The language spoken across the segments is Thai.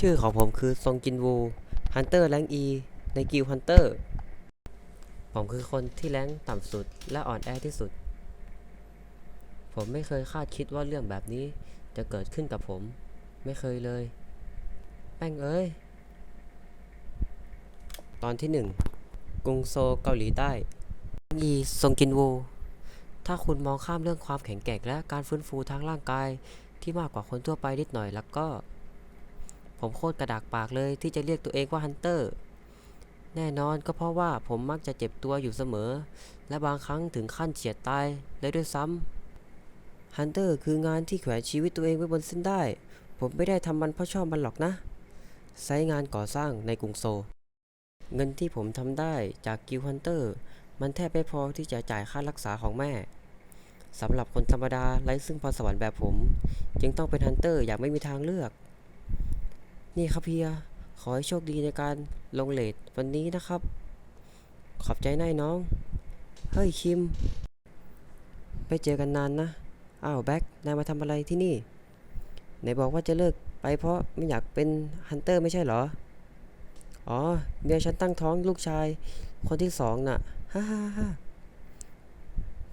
ชื่อของผมคือซงจินวูฮันเตอร์แรงอีในกิลฮันเตอร์ผมคือคนที่แรงต่ำสุดและอ่อนแอที่สุด ผมไม่เคยคาดคิดว่าเรื่องแบบนี้จะเกิดขึ้นกับผม ไม่เคยเลย แป้งเอ้ย ตอนที่หนึ่งกรุงโซเกาหลีใต้อีซงจินวู ถ้าคุณมองข้ามเรื่องความแข็งแกร่งและการฟื้นฟูทางร่างกายที่มากกว่าคนทั่วไปนิดหน่อยแล้วก็ ผมโคตรกระดากปากเลยที่จะเรียกตัวเองว่าฮันเตอร์ แน่นอนก็เพราะว่าผมมักจะเจ็บตัวอยู่เสมอ และบางครั้งถึงขั้นเฉียดตายเลยด้วยซ้ำฮันเตอร์คืองานที่แขวนชีวิตตัวเองไว้บนเส้นได้ ผมไม่ได้ทำมันเพราะชอบมันหรอกนะไซงานก่อสร้างในกรุงโซลเงินที่ผมทำได้จากกิลฮันเตอร์ มันแทบไม่พอที่จะจ่ายค่ารักษาของแม่สำหรับคนธรรมดาไร้ซึ่งพรสวรรค์แบบผม จึงต้องเป็นฮันเตอร์อย่างไม่มีทางเลือก นี่ครับเพีย ขอให้โชคดีในการลงเลทวันนี้นะครับ ขอบใจนายน้อง เฮ้ยคิม ไปเจอกันนานนะ อ้าวแบ็คนายมาทำอะไรที่นี่ ไหนบอกว่าจะเลิกไปเพราะไม่อยากเป็นฮันเตอร์ไม่ใช่เหรอ อ๋อเมียฉันตั้งท้องลูกชาย คนที่สองน่ะ ฮ่าฮ่าฮ่า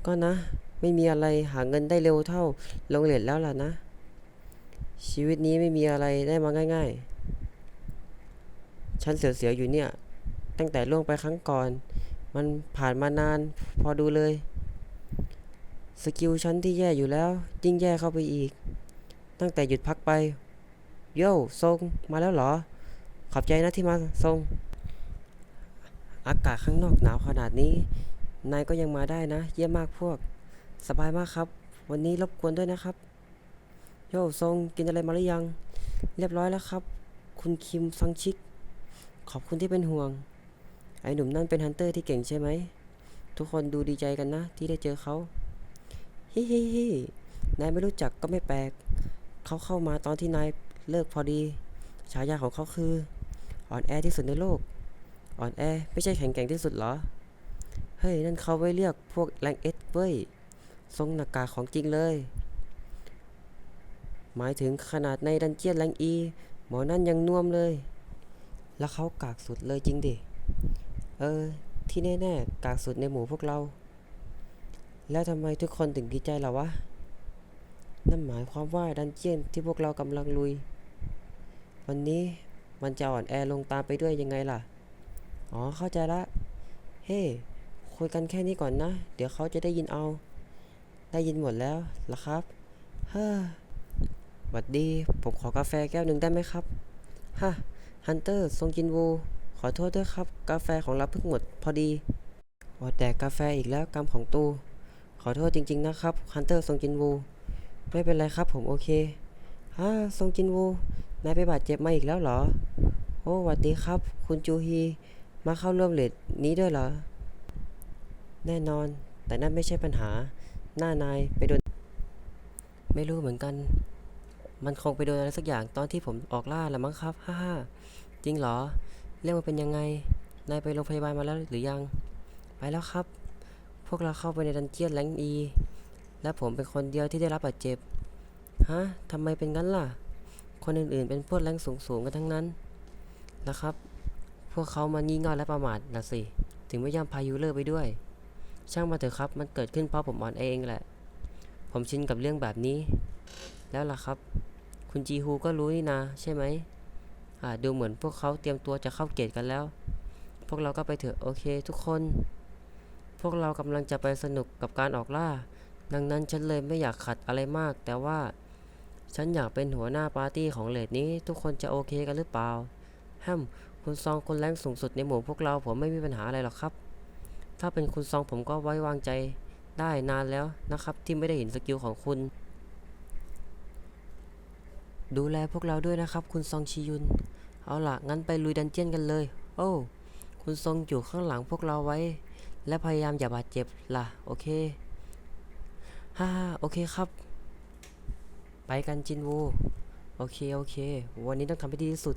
ก็นะ ไม่มีอะไรหาเงินได้เร็วเท่าลงเลทแล้วล่ะนะ ชีวิตนี้ไม่มีอะไรได้มาง่าย ๆ ฉันเสียวๆอยู่เนี่ย ตั้งแต่ล่วงไปครั้งก่อน มันผ่านมานานพอดูเลย สกิลฉันที่แย่อยู่แล้วยิ่งแย่เข้าไปอีก ตั้งแต่หยุดพักไป โย่ทรงมาแล้วเหรอ ขอบใจนะที่มาทรง อากาศข้างนอกหนาวขนาดนี้ นายก็ยังมาได้นะ เยี่ยมมากพวก สบายมากครับ วันนี้รบกวนด้วยนะครับ โย่ทรงกินอะไรมาหรือยัง เรียบร้อยแล้วครับ คุณคิมซังชิก ขอบคุณที่เป็นห่วง ไอ้หนุ่มนั่นเป็นฮันเตอร์ที่เก่งใช่ไหม ทุกคนดูดีใจกันนะ ที่ได้เจอเขาฮิฮิฮินายไม่รู้จักก็ไม่แปลก เขาเข้ามาตอนที่นายเลิกพอดี ฉายาของเขาคือ อ่อนแอที่สุดในโลก อ่อนแอไม่ใช่แข็งแกร่งที่สุดเหรอ เฮ้ย นั่นเขาไว้เรียกพวกแรงเอสเว้ย ทรงหน้ากากของจริงเลย หมายถึงขนาดในดันเจียนแรงอี หมอนั่นยังน่วมเลย แล้วเขากากสุดเลยจริงดิ เออ ที่แน่ๆ กากสุดในหมู่พวกเรา แล้วทำไมทุกคนถึงดีใจล่ะวะ นั่นหมายความว่าดันเจียนที่พวกเรากำลังลุย วันนี้มันจะอ่อนแอลงตามไปด้วยยังไงล่ะ อ๋อเข้าใจละ เฮ้คุยกันแค่นี้ก่อนนะ เดี๋ยวเขาจะได้ยินเอา ได้ยินหมดแล้วล่ะครับ เฮ้อ วัดดี ผมขอกาแฟแก้วหนึ่งได้ไหมครับ ฮะ ฮันเตอร์ทรงจินวู ขอโทษด้วยครับ กาแฟของเราเพิ่งหมดพอดีอดแดกกาแฟอีกแล้วกรรมของตู ขอโทษจริง ๆ นะครับ ฮันเตอร์ทรงจินวู ไม่เป็นไรครับ ผมโอเคฮ่าทรงจินวู นายไปบาดเจ็บมาอีกแล้วเหรอ โอ้หวัดดีครับ คุณจูฮี มาเข้าร่วมเลทนี้ด้วยเหรอ แน่นอน แต่นั่นไม่ใช่ปัญหา หน้านายไปโดน ไม่รู้เหมือนกัน มันคงไปโดนอะไรสักอย่างตอนที่ผมออกล่าละมั้งครับ ฮ่าฮ่าจริงเหรอ เรื่องมันเป็นยังไง นายไปโรงพยาบาลมาแล้วหรือยัง ไปแล้วครับ พวกเราเข้าไปในดันเจียนแรงอี และผมเป็นคนเดียวที่ได้รับบาดเจ็บ ฮะทำไมเป็นงั้นล่ะ คนอื่นๆเป็นพวกแรงสูงๆกันทั้งนั้น นะครับ พวกเขามางี่เง่าและประมาทนะสิ ถึงไม่ยอมพายูเลอร์ไปด้วย ช่างมาเถอะครับ มันเกิดขึ้นเพราะผมอ่อนเองแหละ ผมชินกับเรื่องแบบนี้ แล้วล่ะครับ คุณจีฮูก็รู้นี่นาใช่ไหมอ่าดูเหมือนพวกเขาเตรียมตัวจะเข้าเกตกันแล้ว พวกเราก็ไปเถอะโอเค ทุกคน พวกเรากำลังจะไปสนุกกับการออกล่า ดังนั้นฉันเลยไม่อยากขัดอะไรมาก แต่ว่า ฉันอยากเป็นหัวหน้าปาร์ตี้ของเลดนี้ ทุกคนจะโอเคกันหรือเปล่าแฮมคุณซองคนแรงสูงสุดในหมู่พวกเราผมไม่มีปัญหาอะไรหรอกครับ ถ้าเป็นคุณซองผมก็ไว้วางใจได้นานแล้วนะครับ ที่ไม่ได้เห็นสกิลของคุณ ดูแลพวกเราด้วยนะครับ คุณซองชิยุน เอาล่ะ งั้นไปลุยดันเจียนกันเลย โอ้ คุณซองอยู่ข้างหลังพวกเราไว้ และพยายามอย่าบาดเจ็บล่ะ โอเค ฮ่าโอเคครับ ไปกันจินวู โอเค โอเค วันนี้ต้องทำให้ดีที่สุด